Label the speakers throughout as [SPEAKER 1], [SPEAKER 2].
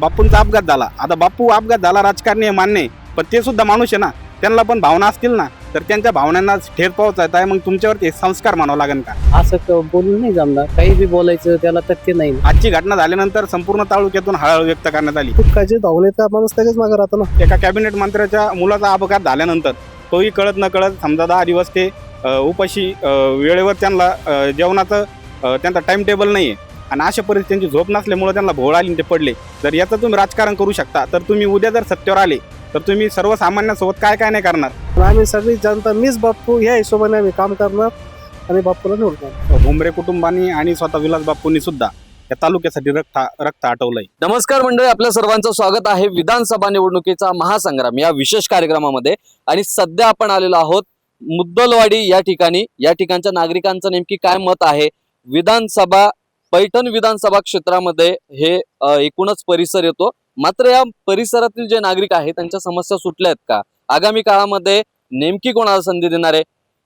[SPEAKER 1] बापूंचा अपघात झाला. आता बापू अपघात झाला राजकारणी आहे मान्य आहे. पण ते सुद्धा माणूस आहे ना त्यांना पण भावना असतील ना तर त्यांच्या भावनांना ठेर पोहोचत आहे. मग तुमच्यावरती संस्कार म्हणावं लागेल का?
[SPEAKER 2] असं क- बोलून नाही जमणार. काही बी बोलायचं त्याला तथ्य नाही.
[SPEAKER 1] आजची घटना झाल्यानंतर संपूर्ण तालुक्यातून हळहळ व्यक्त करण्यात आली.
[SPEAKER 3] दुःखाची धावण्याचा माणूस त्याच्याच मागे राहतो ना.
[SPEAKER 1] एका कॅबिनेट मंत्र्याच्या मुलाचा अपघात झाल्यानंतर तोही कळत न कळत समजा दहा दिवस ते अ, उपाशी अ, वेळेवर त्यांना अ, जेवणाचं अ, त्यांचा टाइम टेबल नाही आहे आणि अशा परिस्थिती त्यांची झोप नसल्यामुळे त्यांना भोळ आली ते पडले. जर याचं तुम्ही राजकारण करू शकता तर तुम्ही उद्या जर सत्तेवर आले तर तुम्ही सर्वसामान्यांसोबत काय काय नाही करणार?
[SPEAKER 3] आम्ही सगळी जनता मीच बाप्पू या हिशोबाने आम्ही काम करणार आणि बाप्पूला निवडणार
[SPEAKER 1] भुमरे कुटुंबानी आणि स्वतः विलास बापूंनी सुद्धा या तालुक्यासाठी रक्त रक्त आटवलंय.
[SPEAKER 4] नमस्कार मंडळी आपल्या सर्वांचं स्वागत आहे विधानसभा निवडणुकीचा महासंग्राम या विशेष कार्यक्रमामध्ये. आणि सध्या आपण आलेलो आहोत मुद्दलवाडी या ठिकाणी. या ठिकाणच्या नागरिकांचं नेमकी काय मत आहे? विधानसभा पैठण विधानसभा क्षेत्रामध्ये हे एकूणच परिसर येतो. मात्र या परिसरातील जे नागरिक आहेत त्यांच्या समस्या सुटल्या आहेत का? आगामी काळामध्ये नेमकी कोणाला संधी देणार आहे?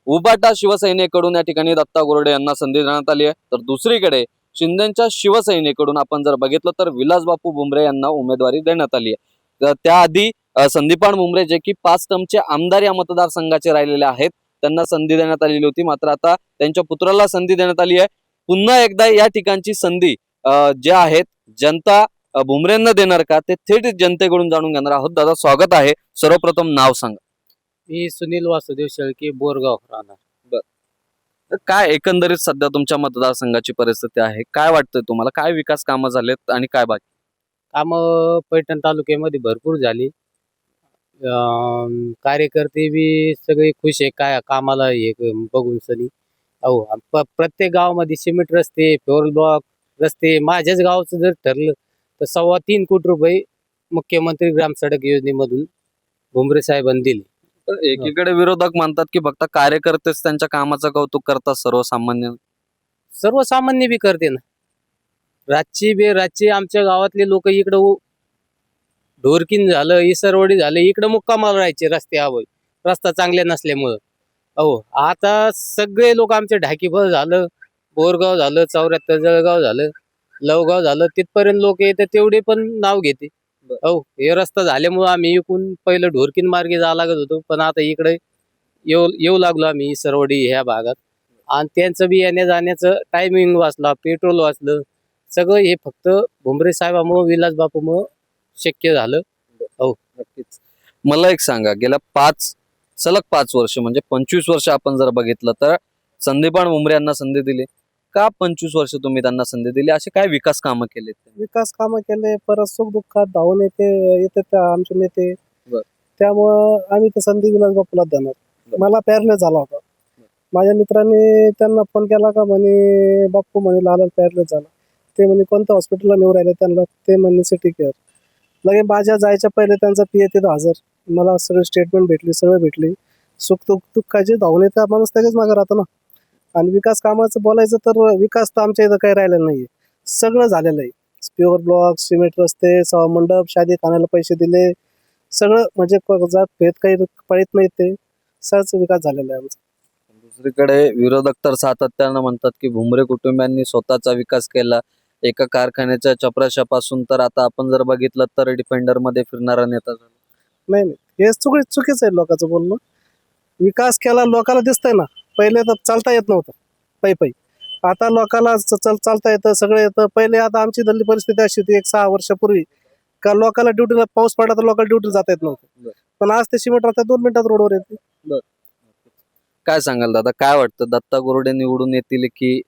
[SPEAKER 4] उबाटा शिवसेनेकडून या ठिकाणी दत्ता गोरडे यांना संधी देण्यात आली आहे. तर दुसरीकडे शिंदेच्या शिवसेनेकडून आपण जर बघितलं तर विलास बापू बुमरे यांना उमेदवारी देण्यात आली आहे. तर त्याआधी संदीपान बुमरे जे की पाच टर्मचे आमदार या मतदारसंघाचे राहिलेले आहेत त्यांना संधी देण्यात आलेली होती. मात्र आता त्यांच्या पुत्राला संधी देण्यात आली आहे. पुन्हा एकदा या ठिकाणची संधी अ, जे आहेत जनता अ, बुमरेंना देणार का? ते थेट जनतेकडून जाणून घेणार आहोत. दादा स्वागत आहे. सर्वप्रथम नाव सांगा.
[SPEAKER 2] मी सुनील वासुदेव शेळके बोरगाव राहणार.
[SPEAKER 4] तर काय एकंदरीत सध्या तुमच्या मतदारसंघाची परिस्थिती आहे? काय वाटतंय तुम्हाला? काय विकास कामं झालेत आणि काय बाकी?
[SPEAKER 2] काम पैठण तालुक्यामध्ये भरपूर झाली. अं, कार्यकर्ते बी सगळे खुश आहे काय कामाला हे बघून सनी. अहो प- प्रत्येक गावामध्ये सिमेंट रस्ते फ्लोअर ब्लॉक रस्ते माझ्याच गावचं जर ठरलं तर सव्वा तीन कोटी रुपये मुख्यमंत्री ग्राम सडक योजनेमधून भुमरे साहेबांनी दिले.
[SPEAKER 4] तर एकीकडे विरोधक म्हणतात की फक्त कार्यकर्तेच त्यांच्या कामाचं कौतुक करतात सर्वसामान्य.
[SPEAKER 2] सर्वसामान्य बी करते ना. रातची बे रातची आमच्या गावातले लोक इकडं उ- ढोरकीन झालं इसरवडी झालं इकडं मुक्कामाला राहायचे रस्त्यावर रस्ता चांगले नसल्यामुळं. अहो आता सगळे लोक आमचे ढाकीफळ झालं बोरगाव झालं चौऱ्याहत्तर जळगाव झालं लवगाव झालं तिथपर्यंत लोक येते तेवढे पण नाव घेते. अहो हे रस्ता झाल्यामुळं आम्ही इकून पहिलं ढोरकीन मार्गे जावं लागत होतो पण आता इकडे येऊ येऊ लागलो आम्ही इसरवडी ह्या भागात. आणि त्यांचं बी येण्या जाण्याचं टायमिंग वाचला पेट्रोल वाचलं सगळं हे फक्त भुमरे साहेबामुळं विलास बापूमुळं शक्य झालं.
[SPEAKER 4] नक्कीच. मला एक सांगा गेल्या पाच सलग पाच वर्ष म्हणजे पंचवीस वर्ष आपण जर बघितलं तर संदीपान उमरे यांना संधी दिली. का पंचवीस वर्ष तुम्ही त्यांना संधी दिली? असे काय विकास कामं केले
[SPEAKER 3] विकास कामं केले परत सुख दुःखात धावून येते येते आमचे नेते. त्यामुळं आम्ही तर संधी विलास बापूला देणार. मला पॅरलेस झाला होता. माझ्या मित्रांनी त्यांना फोन केला का म्हणे बाप्पू म्हणे लाला पॅरलेस झाला. ते म्हणे कोणत्या हॉस्पिटलला नेऊ राहिले? त्यांना ते म्हणे सिटी केअर लगे माझ्या जायच्या पहिले त्यांचा पी येते हजर. मला सगळी स्टेटमेंट भेटली सगळं भेटली. सुख दुःख दुःखाची धावणे तर माणूस त्याच्याच मागे राहतो ना. आणि विकास कामाचं बोलायचं तर विकास तर आमच्या इथं काही राहिलेला आहे सगळं झालेलं आहे. प्युअर ब्लॉक सिमेंट रस्ते सवा मंडप शादी खाण्याला पैसे दिले. सगळं म्हणजे क- जात भेद काही पळत नाही ते. सहज विकास झालेला आहे आमचा.
[SPEAKER 4] दुसरीकडे विरोधक तर सातत्यानं म्हणतात की भुमरे कुटुंबियांनी स्वतःचा विकास केला. एका कारखान्याच्या चपराशापासून तर आता आपण जर बघितलं तर डिफेंडरमध्ये फिरणारा नेता झाला.
[SPEAKER 3] नाही नाही. हे चुकी चुकीचं आहे लोकांचं बोलणं. विकास केला लोकाला दिसतंय ना. पहिले तर चालता येत नव्हतं. पै पै. आता लोकाला च- चल चालता येतं सगळं येतं. पहिले आता आमची दल्ली परिस्थिती अशी होती एक सहा वर्षापूर्वी. का लोकाला ड्युटीला पाऊस पडला तर लोकांना ड्युटी जाता येत नव्हतं.
[SPEAKER 4] बरं.
[SPEAKER 3] पण आज ते सिमेंट आता दोन मिनिटात रोडवर येते.
[SPEAKER 4] काय सांगाल दादा? काय वाटतं? दत्ता गोरडे निवडून येतील की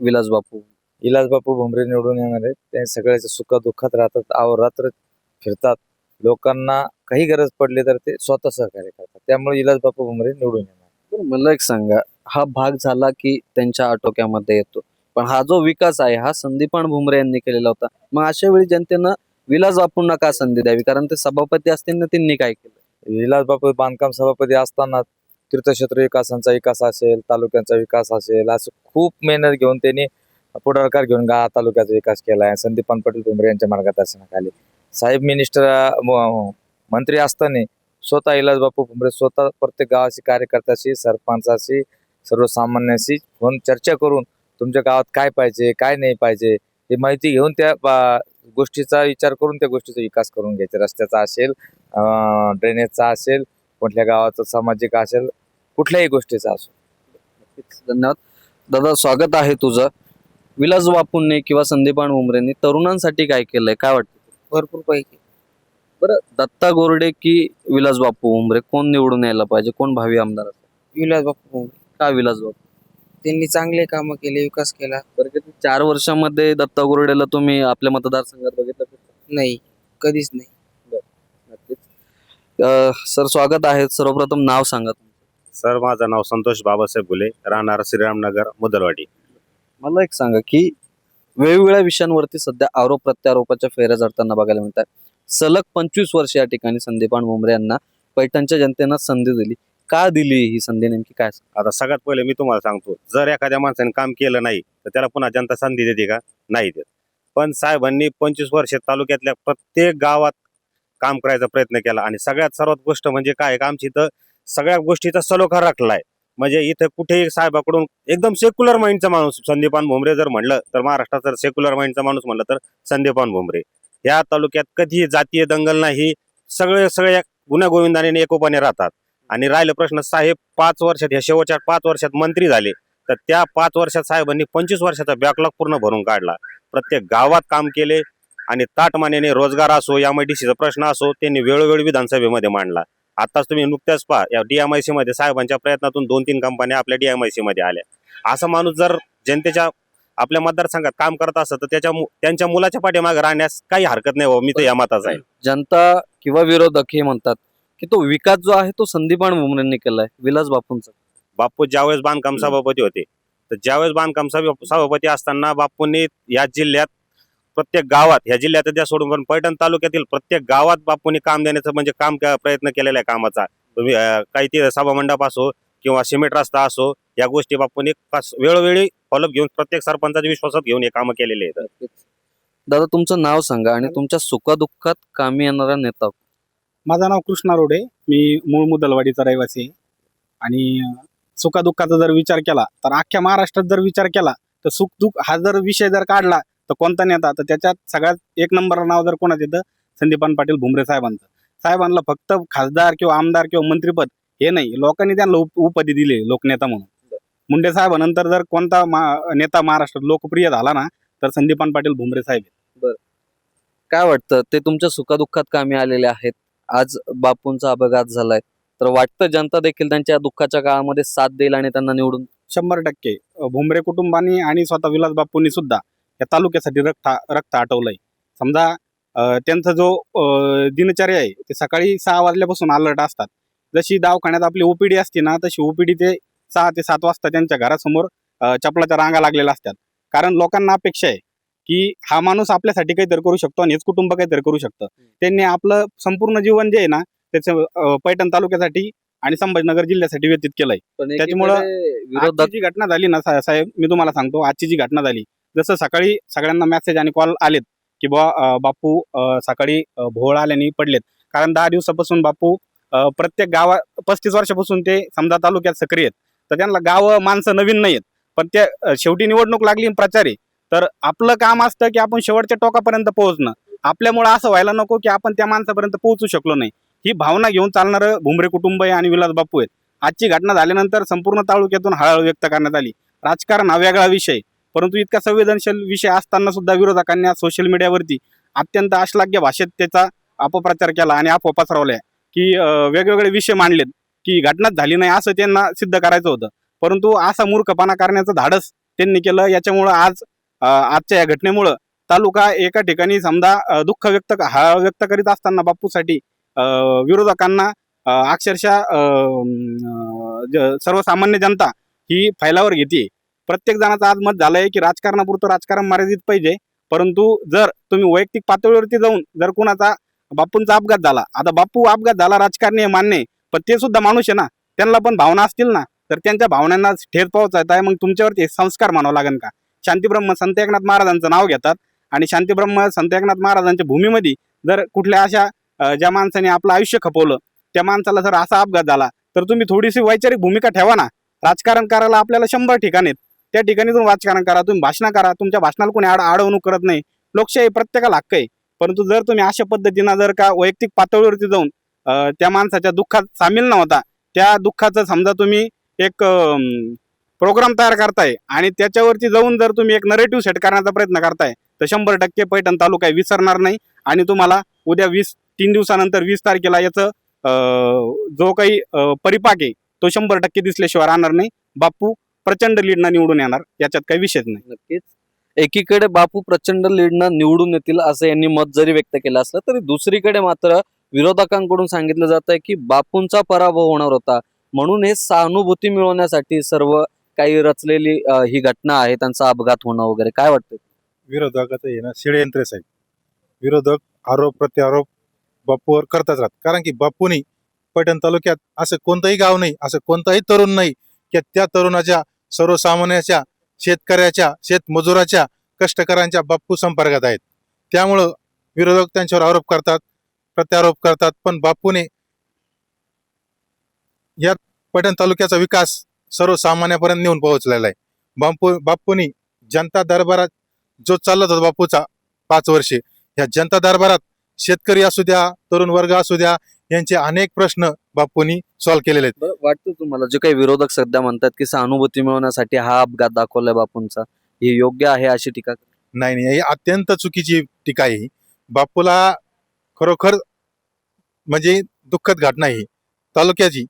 [SPEAKER 4] विलास बापू
[SPEAKER 5] इलाज बापू भुमरे निवडून येणार आहेत. ते सगळ्याच्या सुखात दुःखात राहतात अहोरात्र फिरतात. लोकांना काही गरज पडली तर ते स्वतः सहकार्य करतात. त्यामुळे इलाज बापू भुमरे निवडून येणार
[SPEAKER 4] मला एक सांगा. हा भाग झाला की त्यांच्या आटोक्यामध्ये येतो. पण हा जो विकास आहे हा संदीपान भुमरे यांनी केलेला होता. मग अशा वेळी जनतेनं विलास बापूंना का संधी द्यावी? कारण ते सभापती असतील ना त्यांनी काय केलं?
[SPEAKER 5] इलाज बापू बांधकाम सभापती असताना तीर्थक्षेत्र विकासांचा विकास असेल तालुक्यांचा विकास असेल असं खूप मेहनत घेऊन त्यांनी पुढाकार घेऊन गा तालुक्याचा विकास केला आहे संदीपान पटेल कुंभरे यांच्या मार्गदर्शनाखाली. साहेब मिनिस्टर हो, मंत्री असताना स्वतः इलाज बापू भुमरे स्वतः प्रत्येक गावाशी कार्यकर्त्याशी सरपंचाशी सर्वसामान्याशी फोन चर्चा करून तुमच्या गावात काय पाहिजे काय नाही पाहिजे ही माहिती घेऊन त्या गोष्टीचा विचार करून त्या गोष्टीचा विकास करून घ्यायचा. रस्त्याचा असेल ड्रेनेजचा असेल कुठल्या गावाचा सामाजिक असेल कुठल्याही गोष्टीचा असो.
[SPEAKER 4] धन्यवाद. दादा स्वागत आहे तुझं. विलास बापूंनी किंवा संदीपान उमरेंनी तरुणांसाठी काय केलंय? काय वाटतं?
[SPEAKER 6] भरपूर पैकी.
[SPEAKER 4] बरं दत्ता गोरडे की विलास बापू उमरे? कोण निवडून यायला पाहिजे? कोण भावी आमदार असेल?
[SPEAKER 6] विलास बापू
[SPEAKER 4] का विलास बापू?
[SPEAKER 6] त्यांनी चांगले कामं केले विकास केला.
[SPEAKER 4] बरं किती चार वर्षामध्ये दत्ता गोरडेला तुम्ही आपल्या मतदारसंघात बघितलं का?
[SPEAKER 6] नाही कधीच नाही.
[SPEAKER 4] नक्कीच. अं, सर स्वागत आहे. सर्वप्रथम नाव सांगा तुमचं.
[SPEAKER 1] सर माझं नाव संतोष बाबासाहेब गुले राहणार श्रीरामनगर मुदलवाडी.
[SPEAKER 4] मला एक सांगा की वेगवेगळ्या विषयांवरती सध्या आरोप प्रत्यारोपाच्या फेऱ्या झडताना बघायला मिळतात. सलग पंचवीस वर्ष या ठिकाणी संदीपान भुमरे यांना पैठणच्या जनतेनं संधी दिली. का दिली ही संधी नेमकी काय?
[SPEAKER 1] आता सगळ्यात पहिले मी तुम्हाला सांगतो जर एखाद्या माणसाने काम केलं नाही तर त्याला पुन्हा जनता संधी देते का? नाही देत. पण साहेबांनी पंचवीस वर्ष तालुक्यातल्या प्रत्येक गावात काम करायचा प्रयत्न केला. आणि सगळ्यात सर्वात गोष्ट म्हणजे काय आमची इथं सगळ्या गोष्टीचा सलोखा राखलाय म्हणजे इथं कुठेही साहेबाकडून एकदम सेक्युलर माइंडचा माणूस संदीपान भोंबरे जर म्हणलं तर महाराष्ट्रात जर सेक्युलर माइंडचा माणूस म्हणलं तर संदीपान भोंबरे. या तालुक्यात कधीही जातीय दंगल नाही सगळे सगळे गुन्हागोविंदाने एकोपाने राहतात. आणि राहिलं प्रश्न साहेब पाच वर्षात ह्या शेवटच्या पाच वर्षात मंत्री झाले तर त्या पाच वर्षात साहेबांनी पंचवीस वर्षाचा बॅकलॉग पूर्ण भरून काढला. प्रत्येक गावात काम केले आणि ताटमानेने रोजगार असो एमआयडीसीचा प्रश्न असो त्यांनी वेळोवेळी विधानसभेमध्ये मांडला. आताच तुम्ही नुकत्याच पहा या डीएमआयसी मध्ये साहेबांच्या प्रयत्नातून दोन तीन कंपन्या आपल्या डीएमआयसी मध्ये आल्या. असा माणूस जर जनतेच्या आपल्या मतदारसंघात काम करत असत तर त्याच्या त्यांच्या मुलाच्या पाठीमागे राहण्यास काही हरकत नाही हो मी तर या मताचा आहे.
[SPEAKER 4] जनता किंवा विरोधक हे म्हणतात की तो विकास जो आहे तो संदीपान भुमरेंनी केलाय विलास बापूंचा.
[SPEAKER 1] बापू ज्यावेळेस बांधकाम सभापती होते तर ज्यावेळेस बांधकाम सभा- सभापती असताना बापूंनी या जिल्ह्यात प्रत्येक गावात ह्या जिल्ह्यात द्या सोडून पण पैठण तालुक्यातील प्रत्येक गावात बापूंनी काम देण्याचं म्हणजे काम क- प्रयत्न केलेला आहे कामाचा. तुम्ही काही ते सभा मंडप असो किंवा सिमेंट रस्ता असो या गोष्टी बापूंनी पास- वेळोवेळी फॉलोअप घेऊन प्रत्येक सरपंचाच्या विश्वासात घेऊन हे कामं केलेले आहेत.
[SPEAKER 4] दादा तुमचं नाव सांगा आणि तुमच्या सुखदुःखात कामी येणारा नेता
[SPEAKER 7] माझं नाव कृष्णा रोडे. मी मूळ मुदलवाडीचा रहिवासी आहे. आणि सुखदुःखाचा जर विचार केला तर अख्ख्या महाराष्ट्रात जर विचार केला तर सुखदुःख हा जर विषय जर काढला तर कोणता नेता? तर त्याच्यात सगळ्यात एक नंबर नाव जर कोणाचं येतं? संदीपान पाटील भुमरे साहेबांचं. साहेबांना फक्त खासदार किंवा आमदार किंवा मंत्रीपद हे नाही. लोकांनी त्यांना उप- उपाधी दिली लोकनेता म्हणून. मुंडे साहेबानंतर जर कोणता मा- नेता महाराष्ट्रात लोकप्रिय झाला ना तर संदीपान पाटील भुमरे साहेब आहेत.
[SPEAKER 4] काय वाटतं? ते तुमच्या सुखदुःखात कामी आलेले आहेत. आज बापूंचा अपघात झालाय. तर वाटतं जनता देखील त्यांच्या दुःखाच्या काळामध्ये साथ देईल आणि त्यांना निवडून?
[SPEAKER 7] शंभर टक्के. भुमरे कुटुंबानी आणि स्वतः विलास बापूंनी सुद्धा या तालुक्यासाठी रक्त रक्त आटवलंय. समजा त्यांचा जो दिनचर्या आहे ते सकाळी सहा वाजल्यापासून अलर्ट असतात. जशी दवाखान्यात आपली ओपीडी असते ना तशी ओपीडी ते सहा ते सात वाजता त्यांच्या घरासमोर चपलाच्या रांगा लागलेल्या असतात. कारण लोकांना अपेक्षा आहे की हा माणूस आपल्यासाठी काहीतरी करू शकतो आणि हेच कुटुंब काहीतरी करू शकतं. त्यांनी आपलं संपूर्ण जीवन जे आहे ना त्याचं पैठण तालुक्यासाठी आणि संभाजीनगर जिल्ह्यासाठी व्यतीत केलंय. त्याच्यामुळं जी घटना झाली ना साहेब मी तुम्हाला सांगतो आजची जी घटना झाली जसं सकाळी सगळ्यांना मेसेज आणि कॉल आलेत की बुवा बापू सकाळी भोवळ आल्याने पडलेत. कारण दहा दिवसापासून बापू प्रत्येक गावा पस्तीस वर्षापासून ते समजा तालुक्यात सक्रिय आहेत. तर त्यांना गावं माणसं नवीन नाही आहेत. पण त्या शेवटी निवडणूक लागली प्रचारी. तर आपलं काम असतं की आपण शेवटच्या टोकापर्यंत पोहोचणं. आपल्यामुळं असं व्हायला नको की आपण त्या माणसापर्यंत पोहोचू शकलो नाही. ही भावना घेऊन चालणारं भुमरे कुटुंब आहे आणि विलास बापू आहेत. आजची घटना झाल्यानंतर संपूर्ण तालुक्यातून हळहळ व्यक्त करण्यात आली. राजकारण हा वेगळा विषय. परंतु इतका संवेदनशील विषय असताना सुद्धा विरोधकांनी सोशल मीडियावरती अत्यंत अश्लाघ्य भाषेत त्याचा अपप्रचार केला आणि अफवा पसरवल्या. की वेगवेगळे विषय मांडलेत की घटनाच झाली नाही असं त्यांना सिद्ध करायचं होतं. परंतु असा मूर्खपणा करण्याचं धाडस त्यांनी केलं. याच्यामुळं आज आजच्या या घटनेमुळं तालुका एका ठिकाणी समजा दुःख व्यक्त हा व्यक्त करीत असताना बापूसाठी विरोधकांना अक्षरशः सर्वसामान्य जनता ही फैलावर घेते प्रत्येक जणाचं आज मत झालंय की राजकारणापुरतं राजकारण मर्यादित पाहिजे. परंतु जर तुम्ही वैयक्तिक पातळीवरती जाऊन जर कुणाचा बापूंचा अपघात झाला आता बापू अपघात झाला राजकारणी मान्य पण ते सुद्धा माणूस आहे ना त्यांना पण भावना असतील ना तर त्यांच्या भावनांना ठेच पोहोचायचा आहे. मग तुमच्यावरती संस्कार मानावं लागेल का? शांतीब्रह्म संत एकनाथ महाराजांचं नाव घेतात आणि शांतीब्रह्म संत एकनाथ महाराजांच्या भूमीमध्ये जर कुठल्या अशा ज्या माणसाने आपलं आयुष्य खपवलं त्या माणसाला जर असा अपघात झाला तर तुम्ही थोडीशी वैचारिक भूमिका ठेवा ना. राजकारण करायला आपल्याला शंभर ठिकाण आहेत. त्या ठिकाणी तुम्ही राजकारण करा तुम्ही भाषण करा तुमच्या भाषणाला कोणी आड अडवणूक करत नाही. लोकशाही प्रत्येकाला हक्क आहे. परंतु जर तुम्ही अशा पद्धतीनं जर का वैयक्तिक पातळीवरती जाऊन त्या माणसाच्या दुःखात सामील न होता त्या दुःखाचं समजा तुम्ही एक प्रोग्राम तयार करताय आणि त्याच्यावरती जाऊन जर तुम्ही एक नरेटिव्ह सेट करण्याचा प्रयत्न करताय तर शंभर टक्के पैठण तालुका विसरणार नाही आणि तुम्हाला उद्या वीस तीन दिवसानंतर वीस तारखेला याचं जो काही परिपाक आहे तो शंभर टक्के दिसल्याशिवाय राहणार नाही. बापू प्रचंड लीडनं निवडून येणार याच्यात काही विषयच नाही.
[SPEAKER 4] नक्कीच. एकीकडे बापू प्रचंड लीडनं निवडून येतील असं यांनी मत जरी व्यक्त केलं असलं तरी दुसरीकडे मात्र विरोधकांकडून सांगितलं जात आहे की बापूंचा पराभव होणार होता. म्हणून हे सहानुभूती मिळवण्यासाठी सर्व काही रचलेली ही घटना आहे त्यांचा अपघात होणं वगैरे काय वाटतं
[SPEAKER 8] विरोधकाचं आहे ना षडयंत्र साहेब. विरोधक आरोप प्रत्यारोप बापूवर करताच राहत कारण की बापूनी पैठण तालुक्यात असं कोणतंही गाव नाही असं कोणताही तरुण नाही की त्या तरुणाच्या सर्वसामान्याच्या शेतकऱ्याच्या शेतमजुराच्या कष्टकऱ्यांच्या बाप्पू संपर्कात आहेत. त्यामुळं विरोधक त्यांच्यावर आरोप करतात प्रत्यारोप करतात पण बाप्पूने या पटण तालुक्याचा विकास सर्वसामान्यापर्यंत नेऊन पोहोचलेला आहे. बापू बाप्पूनी जनता दरबारात जो चालला होता बापूचा पाच वर्षे या जनता दरबारात शेतकरी असू द्या तरुण वर्ग असू द्या यांचे अनेक प्रश्न बापूंनी सॉल्व्ह केलेले आहेत.
[SPEAKER 4] वाटतं तुम्हाला जे काही विरोधक सध्या म्हणतात की सहानुभूती मिळवण्यासाठी हा अपघात दाखवलाय बापूंचा हे योग्य आहे अशी टीका?
[SPEAKER 8] नाही नाही ही अत्यंत चुकीची टीका आहे ही. बापूला खरोखर म्हणजे दुःखद घटना ही. तालुक्याची.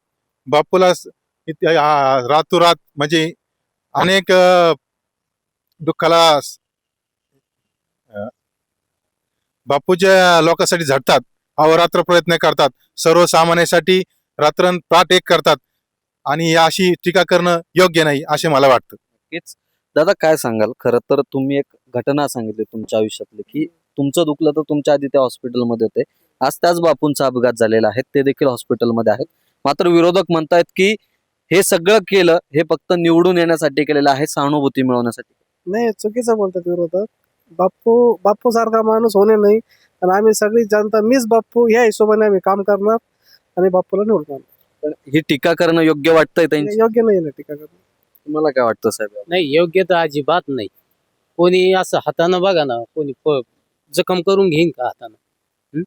[SPEAKER 8] बापूला स- इत- आ- रातोरात म्हणजे अनेक अ, दुःखाला स- अ, बापूच्या लोकांसाठी झटतात. अहोरात्र प्रयत्न करतात. सर्वसामान्यांसाठी रात्रंपाठ एक करतात. आणि अशी टीका करणं योग्य नाही असे मला वाटतं.
[SPEAKER 4] नक्कीच. दादा काय सांगाल? खरं तर तुम्ही एक घटना सांगितली तुमच्या आयुष्यातली की तुमचं दुखलं तर तुमच्या आधी त्या हॉस्पिटलमध्ये होते. आज त्याच बापूंचा अपघात झालेला आहे. ते देखील हॉस्पिटलमध्ये आहेत. मात्र विरोधक म्हणतायत की हे सगळं केलं हे फक्त निवडून येण्यासाठी केलेलं आहे सहानुभूती मिळवण्यासाठी.
[SPEAKER 3] नाही चुकीचं बोलतात विरोधक. बाप्पू बाप्पू सारखा माणूस होणे नाही. आणि आम्ही सगळी जनता मीच बाप्पू ह्या हिशोबाने आम्ही काम करणार आणि बाप्पूला निवडणार
[SPEAKER 4] पण ही टीका करणं योग्य वाटतंय त्यांची
[SPEAKER 3] योग्य नाही ना टीका करणं.
[SPEAKER 4] तुम्हाला काय वाटतं साहेब?
[SPEAKER 2] नाही योग्य तर अजिबात नाही. कोणी असं हातानं बघा ना कोणी प- जखम करून घेईन का हातानं? हं?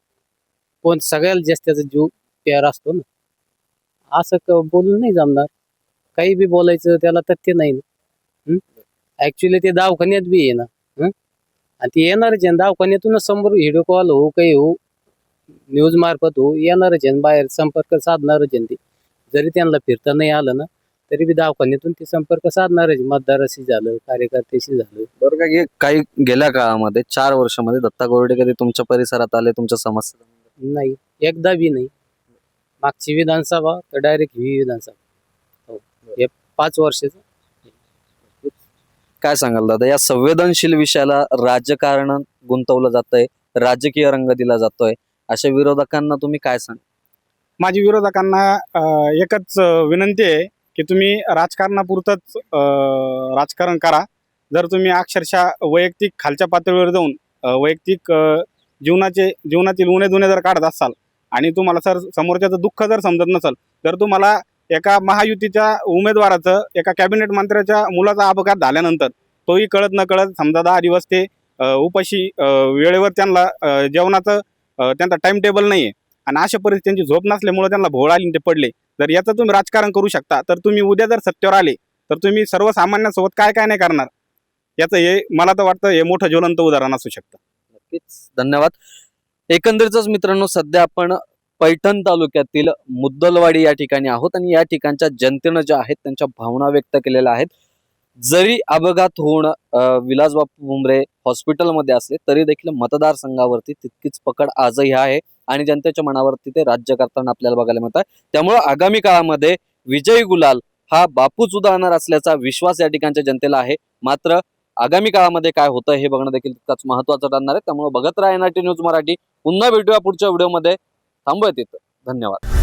[SPEAKER 2] कोण सगळ्यात जास्त त्याचा जीव प्यार असतो ना. असं क- बोलून नाही जमणार. काही बी बोलायचं त्याला तथ्य नाही ना. ऍक्च्युली ते दवाखान्यात बी आहे ना? आणि ते आहे ना, दवाखान्यातूनच समोर व्हिडिओ कॉल हो काही हो न्यूज मार्फत हो येणारच आहे ना, बाहेर संपर्क साधणारच आहे ना ते. जरी त्यांना फिरता नाही आलं ना तरी बी दवाखान्यातून ते संपर्क साधणारच मतदाराशी झालं कार्यकर्त्याशी झालं.
[SPEAKER 4] बरं का की काही गेल्या काळामध्ये चार वर्षामध्ये दत्ता गोरडे कधी तुमच्या परिसरात आले तुमच्या समस्या?
[SPEAKER 2] नाही एकदा बी नाही. मागची विधानसभा तर डायरेक्ट ही विधानसभा. हो हे पाच वर्षाचं.
[SPEAKER 4] काय सांगाल दादा? या संवेदनशील विषयाला राजकारणात गुंतवलं जातंय राजकीय रंग दिला जातोय. अशा विरोधकांना तुम्ही काय सांग
[SPEAKER 7] माझी विरोधकांना एकच विनंती आहे की तुम्ही राजकारणापुरतंच अं, राजकारण करा. जर तुम्ही अक्षरशः वैयक्तिक खालच्या पातळीवर जाऊन वैयक्तिक जीवनाचे जीवनातील उणे दुणे जर काढत असाल आणि तुम्हाला सर समोरच्याचं दुःख जर समजत नसेल तर तुम्हाला एका महायुतीच्या उमेदवाराचं एका कॅबिनेट मंत्र्याच्या मुलाचा अपघात झाल्यानंतर तोही कळत न कळत समजा दहा दिवस ते उपाशी वेळेवर त्यांना जेवणाचं त्यांचा टाइम टेबल नाही आहे आणि अशा परिस्थिती त्यांची झोप नसल्यामुळे त्यांना भोळ आली ते पडले. जर याचं तुम्ही राजकारण करू शकता तर तुम्ही उद्या जर सत्तेवर आले तर तुम्ही सर्वसामान्यांसोबत काय काय नाही करणार? याचं हे मला तर वाटतं हे मोठं ज्वलंत उदाहरण असू शकतं.
[SPEAKER 4] नक्कीच. धन्यवाद. एकंदरीतच मित्रांनो सध्या आपण पैठण तालुक्यातील मुद्दलवाडी या ठिकाणी आहोत आणि या ठिकाणच्या जनतेनं ज्या आहेत त्यांच्या भावना व्यक्त केलेल्या आहेत. जरी अपघात होऊन विलास विलासबापू भुमरे हॉस्पिटलमध्ये असले तरी देखील मतदारसंघावरती तितकीच पकड आजही आहे आणि जनतेच्या मनावरती ते राज्य करताना आपल्याला बघायला मिळत आहे. त्यामुळं आगामी काळामध्ये विजय गुलाल हा बापूच उदाहरणार असल्याचा विश्वास या ठिकाणच्या जनतेला आहे. मात्र आगामी काळामध्ये काय होतं हे बघणं देखील तितकाच महत्वाचं ठरणार आहे. त्यामुळे बघत राहा एनआरटी न्यूज मराठी पुन्हा भेटूया पुढच्या व्हिडिओमध्ये. थांबूयात इथं धन्यवाद.